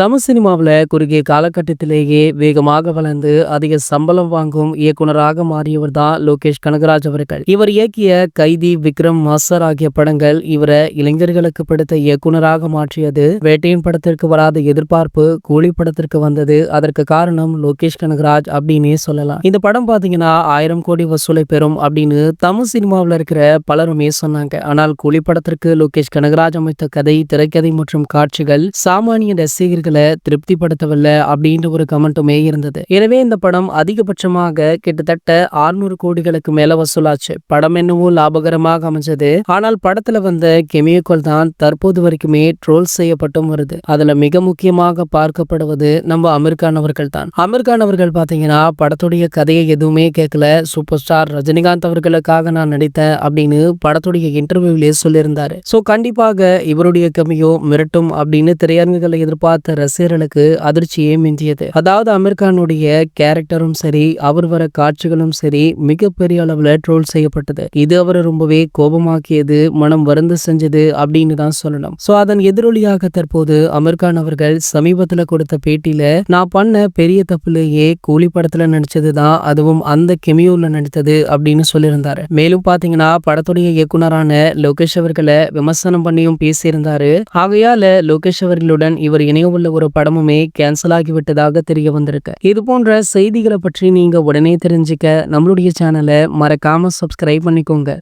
தமிழ் சினிமாவில் குறுகிய காலகட்டத்திலேயே வேகமாக வளர்ந்து அதிக சம்பளம் வாங்கும் இயக்குனராக மாறியவர் தான் லோகேஷ் கனகராஜ் அவர்கள். இவர் இயக்கிய கைதி விக்ரம் மாஸ்டர் ஆகிய படங்கள் இவரை இளைஞர்களுக்கு பிடித்த இயக்குனராக மாற்றியது. வேட்டையின் படத்திற்கு வராத எதிர்பார்ப்பு கூலி படத்திற்கு வந்தது. அதற்கு காரணம் லோகேஷ் கனகராஜ் அப்படின்னே சொல்லலாம். இந்த படம் பாத்தீங்கன்னா ஆயிரம் கோடி வசூலை பெறும் அப்படின்னு தமிழ் சினிமாவில் இருக்கிற பலருமே சொன்னாங்க. ஆனால் கூலி படத்திற்கு லோகேஷ் கனகராஜ் அமைத்த கதை திரைக்கதை மற்றும் காட்சிகள் சாமானிய ரசிகர்கள் திருப்திப்படுத்தவில்லை அப்படின்ற ஒரு கமெண்ட்டுமே இருந்தது. எனவே இந்த படம் அதிகபட்சமாக கிட்டத்தட்ட 600 கோடிகளுக்கு மேல வசூலாச்சு. படம் என்னவோ லாபகரமாக அமைஞ்சது. ஆனால் படத்துல வந்த கெமிக்கல் தான் தற்போது வரைக்குமே ட்ரோல் செய்யப்பட்டும் வருது. அதுல மிக முக்கியமாக பார்க்கப்படுவது நம்ம அமீர்கான் அவர்கள் தான். அமீர்கான் அவர்கள் பாத்தீங்கன்னா படத்துடைய கதையை எதுவுமே கேட்கல சூப்பர் ஸ்டார் ரஜினிகாந்த் அவர்களுக்காக நான் நடித்தேன் அப்படின்னு படத்துடைய இன்டர்வியூலே சொல்லியிருந்தாரு. சோ கண்டிப்பாக இவருடைய கமியோ மிரட்டும் அப்படின்னு திரையரங்குகளை எதிர்பார்த்த ரசிகர்களுக்கு அதிர்ச்சியே மிஞ்சியது. அதாவது அமீர் கானுடைய கேரக்டரும் சரி அவர் வர காட்சிகளும் சரி மிகப்பெரிய அளவுல ட்ரோல் செய்யப்பட்டது. இது அவரை ரொம்பவே கோபமாக்கியது மனம் வருந்து செஞ்சது அப்படின்னு தான் சொல்லணும். சோ அதன் எதிரொலியாக தற்போது அமீர் கான் அவர்கள் சமீபத்துல கொடுத்த பேட்டியில நான் பண்ண பெரிய தப்புலேயே கூலி படத்துல நடிச்சதுதான் அதுவும் அந்த கெமியூல நடித்தது அப்படின்னு சொல்லியிருந்தாரு. மேலும் பாத்தீங்கன்னா படத்துடைய இயக்குனரான லோகேஷ் அவர்களை விமர்சனம் பண்ணியும் பேசியிருந்தாரு. ஆகையால லோகேஷ் அவர்களுடன் இவர் இணையவுள்ள ஒரு படமுமே கேன்சல் ஆகிவிட்டதாக தெரிய வந்திருக்கு. இது போன்ற செய்திகளை பற்றி நீங்க உடனே தெரிஞ்சுக்க நம்மளுடைய சேனலை மறக்காம சப்ஸ்கிரைப் பண்ணிக்கோங்க.